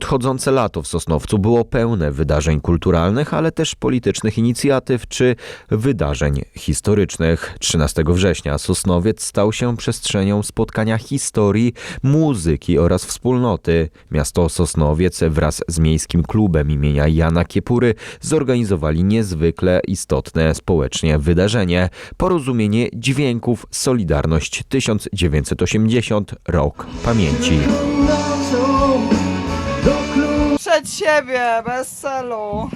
Nadchodzące lato w Sosnowcu było pełne wydarzeń kulturalnych, ale też politycznych inicjatyw czy wydarzeń historycznych. 13 września Sosnowiec stał się przestrzenią spotkania historii, muzyki oraz wspólnoty. Miasto Sosnowiec wraz z Miejskim Klubem imienia Jana Kiepury zorganizowali niezwykle istotne społecznie wydarzenie Porozumienie Dźwięków Solidarność 1980 Rok Pamięci. Przed siebie, bez celu.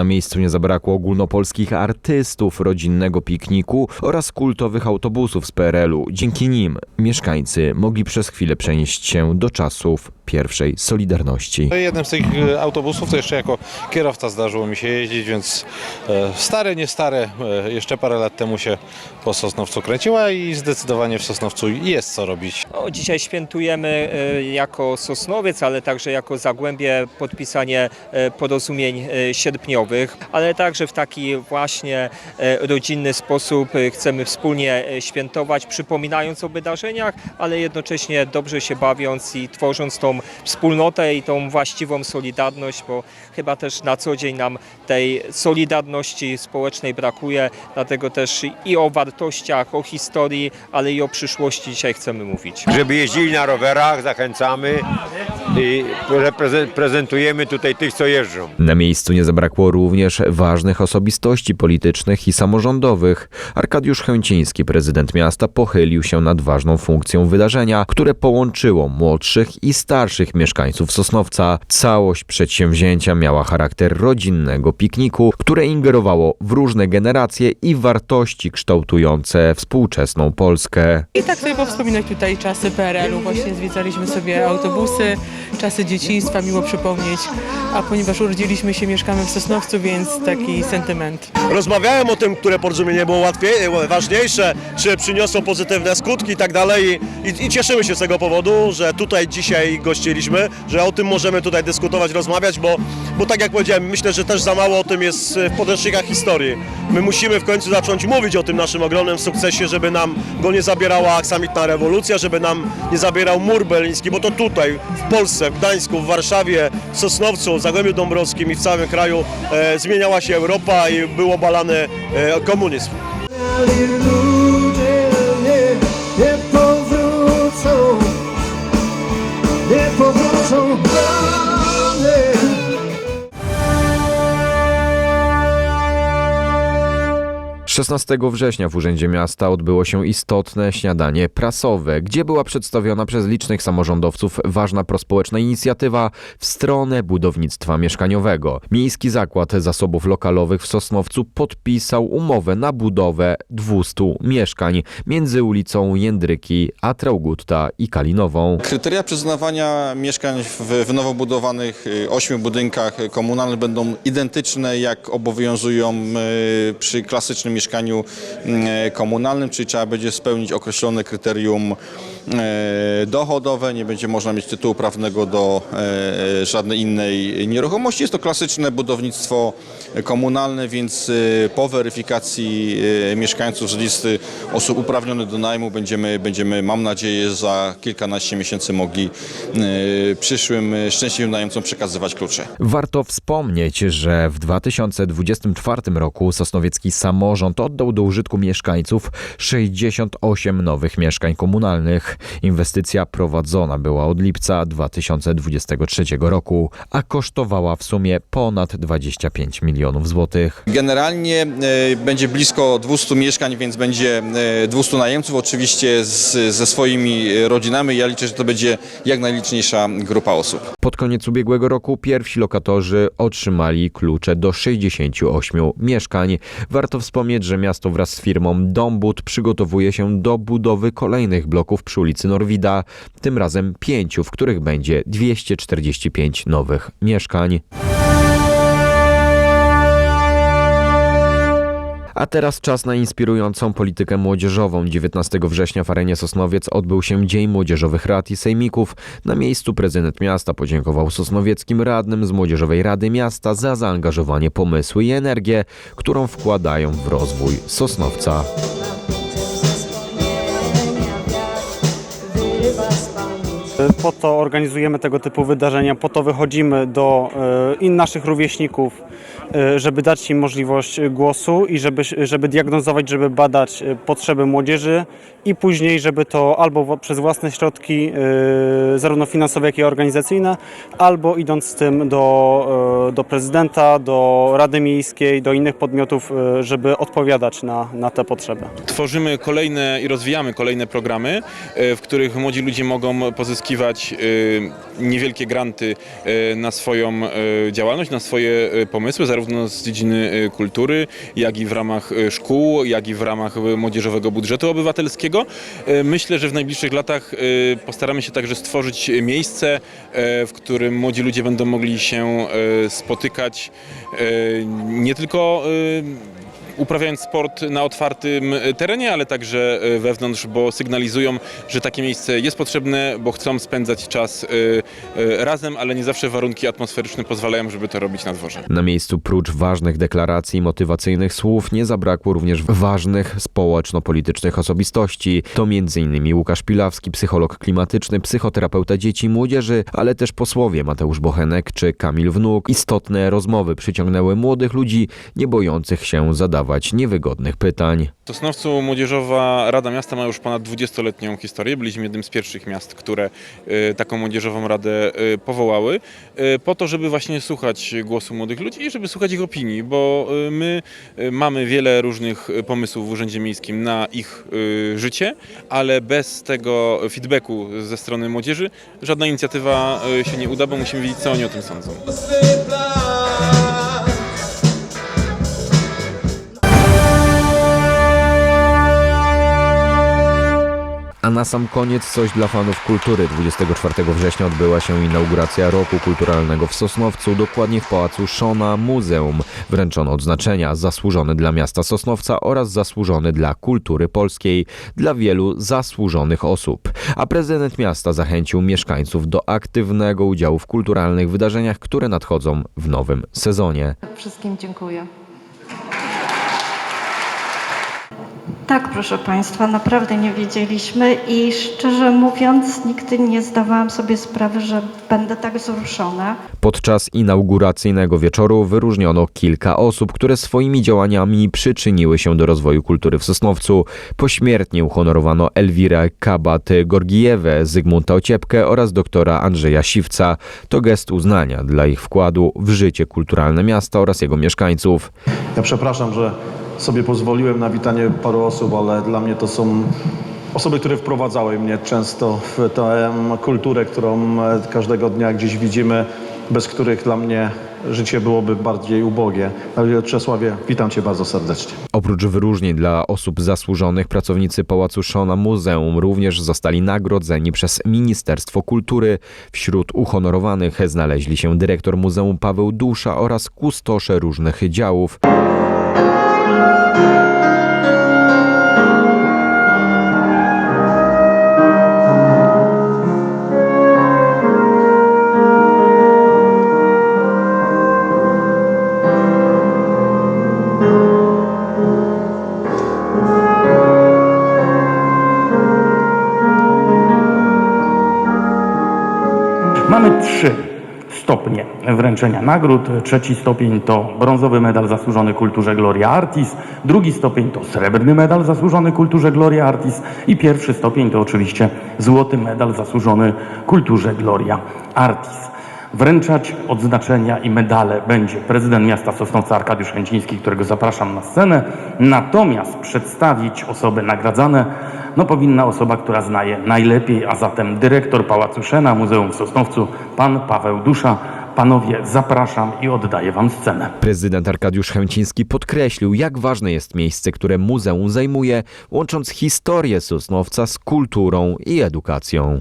Na miejscu nie zabrakło ogólnopolskich artystów, rodzinnego pikniku oraz kultowych autobusów z PRL-u. Dzięki nim mieszkańcy mogli przez chwilę przenieść się do czasów pierwszej Solidarności. Jednym z tych e, autobusów to jeszcze jako kierowca zdarzyło mi się jeździć, więc e, stare, nie stare, e, jeszcze parę lat temu się po Sosnowcu kręciła i zdecydowanie w Sosnowcu jest co robić. No, dzisiaj świętujemy jako Sosnowiec, ale także jako Zagłębie podpisanie porozumień e, ale także w taki właśnie e, rodzinny sposób e, chcemy wspólnie e, świętować, przypominając o wydarzeniach, ale jednocześnie dobrze się bawiąc i tworząc tą wspólnotę i tą właściwą solidarność, bo chyba też na co dzień nam tej solidarności społecznej brakuje, dlatego też i o wartościach, o historii, ale i o przyszłości dzisiaj chcemy mówić. żeby jeździli na rowerach, zachęcamy i prezentujemy tutaj tych, co jeżdżą. Na miejscu nie zabrakło również ważnych osobistości politycznych i samorządowych. Arkadiusz Chęciński, prezydent miasta, pochylił się nad ważną funkcją wydarzenia, które połączyło młodszych i starszych mieszkańców Sosnowca. Całość przedsięwzięcia miała charakter rodzinnego pikniku, które ingerowało w różne generacje i wartości kształtujące współczesną Polskę. I tak sobie powspominać tutaj czasy PRL-u. Właśnie zwiedzaliśmy sobie autobusy, czasy dzieciństwa, miło przypomnieć. A ponieważ urodziliśmy się, mieszkamy w Sosnowcu, więc taki sentyment. rozmawiałem o tym, które porozumienie było łatwiej, ważniejsze, czy przyniosło pozytywne skutki i tak dalej. I, I cieszymy się z tego powodu, że tutaj dzisiaj gościliśmy, że o tym możemy tutaj dyskutować, rozmawiać, bo, bo tak jak powiedziałem, myślę, że też za mało o tym jest w podręcznikach historii. My musimy w końcu zacząć mówić o tym naszym ogromnym sukcesie, żeby nam go nie zabierała aksamitna rewolucja, żeby nam nie zabierał mur berliński, bo to tutaj, w Polsce, w Gdańsku, w Warszawie, w Sosnowcu, w Zagłębiu Dąbrowskim i w całym kraju e, zmieniała się Europa i był obalany e, komunizm. nie powrócą, nie powrócą 16 września w Urzędzie Miasta odbyło się istotne śniadanie prasowe, gdzie była przedstawiona przez licznych samorządowców ważna prospołeczna inicjatywa w stronę budownictwa mieszkaniowego. Miejski Zakład Zasobów Lokalowych w Sosnowcu podpisał umowę na budowę 200 mieszkań między ulicą Jędryki a i Kalinową. Kryteria przyznawania mieszkań w, w nowo budowanych y, ośmiu budynkach komunalnych będą identyczne jak obowiązują y, przy klasycznym mieszkaniu y, komunalnym, czyli trzeba będzie spełnić określone kryterium y, dochodowe, nie będzie można mieć tytułu prawnego do y, żadnej innej nieruchomości. Jest to klasyczne budownictwo komunalne, więc po weryfikacji mieszkańców z listy osób uprawnionych do najmu będziemy, będziemy mam nadzieję, za kilkanaście miesięcy mogli przyszłym szczęśliwym najemcom przekazywać klucze. Warto wspomnieć, że w 2024 roku Sosnowiecki Samorząd oddał do użytku mieszkańców 68 nowych mieszkań komunalnych. Inwestycja prowadzona była od lipca 2023 roku, a kosztowała w sumie ponad 25 milionów złotych. Generalnie y, będzie blisko 200 mieszkań, więc będzie y, 200 najemców, oczywiście z, ze swoimi rodzinami. Ja liczę, że to będzie jak najliczniejsza grupa osób. Pod koniec ubiegłego roku pierwsi lokatorzy otrzymali klucze do 68 mieszkań. Warto wspomnieć, że miasto wraz z firmą Dombud przygotowuje się do budowy kolejnych bloków przy ulicy Norwida, tym razem pięciu, w których będzie 245 nowych mieszkań. A teraz czas na inspirującą politykę młodzieżową. 19 września w arenie Sosnowiec odbył się Dzień Młodzieżowych Rad i Sejmików. Na miejscu prezydent miasta podziękował sosnowieckim radnym z Młodzieżowej Rady Miasta za zaangażowanie, pomysły i energię, którą wkładają w rozwój Sosnowca. Po to organizujemy tego typu wydarzenia, po to wychodzimy do e, in naszych rówieśników, e, żeby dać im możliwość głosu i żeby, żeby diagnozować, żeby badać e, potrzeby młodzieży i później, żeby to albo przez własne środki, e, zarówno finansowe, jak i organizacyjne, albo idąc z tym do, e, do prezydenta, do Rady Miejskiej, do innych podmiotów, e, żeby odpowiadać na, na te potrzeby. Tworzymy kolejne i rozwijamy kolejne programy, e, w których młodzi ludzie mogą pozyskiwać e, niewielkie granty e, na swoją e, działalność, na swoje pomysły, zarówno z dziedziny kultury, jak i w ramach szkół, jak i w ramach młodzieżowego budżetu obywatelskiego. Myślę, że w najbliższych latach postaramy się także stworzyć miejsce, w którym młodzi ludzie będą mogli się spotykać nie tylko uprawiając sport na otwartym terenie, ale także e, wewnątrz, bo sygnalizują, że takie miejsce jest potrzebne, bo chcą spędzać czas e, e, razem, ale nie zawsze warunki atmosferyczne pozwalają, żeby to robić na dworze. Na miejscu prócz ważnych deklaracji motywacyjnych słów nie zabrakło również ważnych społeczno-politycznych osobistości. To m.in. Łukasz Pilawski, psycholog klimatyczny, psychoterapeuta dzieci i młodzieży, ale też posłowie Mateusz Bochenek czy Kamil Wnuk. Istotne rozmowy przyciągnęły młodych ludzi, nie bojących się zadawać niewygodnych pytań. W Sosnowcu Młodzieżowa Rada Miasta ma już ponad 20-letnią historię. Byliśmy jednym z pierwszych miast, które e, taką młodzieżową radę e, powołały, e, po to, żeby właśnie słuchać głosu młodych ludzi i żeby słuchać ich opinii, bo my mamy wiele różnych pomysłów w Urzędzie Miejskim na ich życie, ale bez tego feedbacku ze strony młodzieży żadna inicjatywa się nie uda, bo musimy wiedzieć, co oni o tym sądzą. A na sam koniec coś dla fanów kultury. 24 września odbyła się inauguracja Roku Kulturalnego w Sosnowcu, dokładnie w Pałacu Szona Muzeum. Wręczono odznaczenia zasłużony dla miasta Sosnowca oraz zasłużony dla kultury polskiej, dla wielu zasłużonych osób. A prezydent miasta zachęcił mieszkańców do aktywnego udziału w kulturalnych wydarzeniach, które nadchodzą w nowym sezonie. Wszystkim dziękuję. Tak, proszę Państwa, naprawdę nie wiedzieliśmy i szczerze mówiąc, nigdy nie zdawałam sobie sprawy, że będę tak wzruszona. Podczas inauguracyjnego wieczoru wyróżniono kilka osób, które swoimi działaniami przyczyniły się do rozwoju kultury w Sosnowcu. Pośmiertnie uhonorowano Elwirę Kabat-Gorgijewę, Zygmunta Ociepkę oraz doktora Andrzeja Siwca. To gest uznania dla ich wkładu w życie kulturalne miasta oraz jego mieszkańców. Ja przepraszam, że sobie pozwoliłem na witanie paru osób, ale dla mnie to są osoby, które wprowadzały mnie często w tę kulturę, którą każdego dnia gdzieś widzimy, bez których dla mnie życie byłoby bardziej ubogie. Czesławie, witam Cię bardzo serdecznie. Oprócz wyróżnień dla osób zasłużonych, pracownicy Pałacu Szona Muzeum również zostali nagrodzeni przez Ministerstwo Kultury. Wśród uhonorowanych znaleźli się dyrektor Muzeum Paweł Dusza oraz kustosze różnych działów. Mamy wręczenia nagród. Trzeci stopień to brązowy medal zasłużony kulturze Gloria Artis, drugi stopień to srebrny medal zasłużony kulturze Gloria Artis i pierwszy stopień to oczywiście złoty medal zasłużony kulturze Gloria Artis. Wręczać odznaczenia i medale będzie prezydent miasta Sosnowca Arkadiusz Chęciński, którego zapraszam na scenę. Natomiast przedstawić osoby nagradzane no powinna osoba, która znaje najlepiej, a zatem dyrektor Pałacu Szena Muzeum w Sosnowcu, pan Paweł Dusza. Panowie, zapraszam i oddaję wam scenę. Prezydent Arkadiusz Chęciński podkreślił, jak ważne jest miejsce, które muzeum zajmuje, łącząc historię Sosnowca z kulturą i edukacją.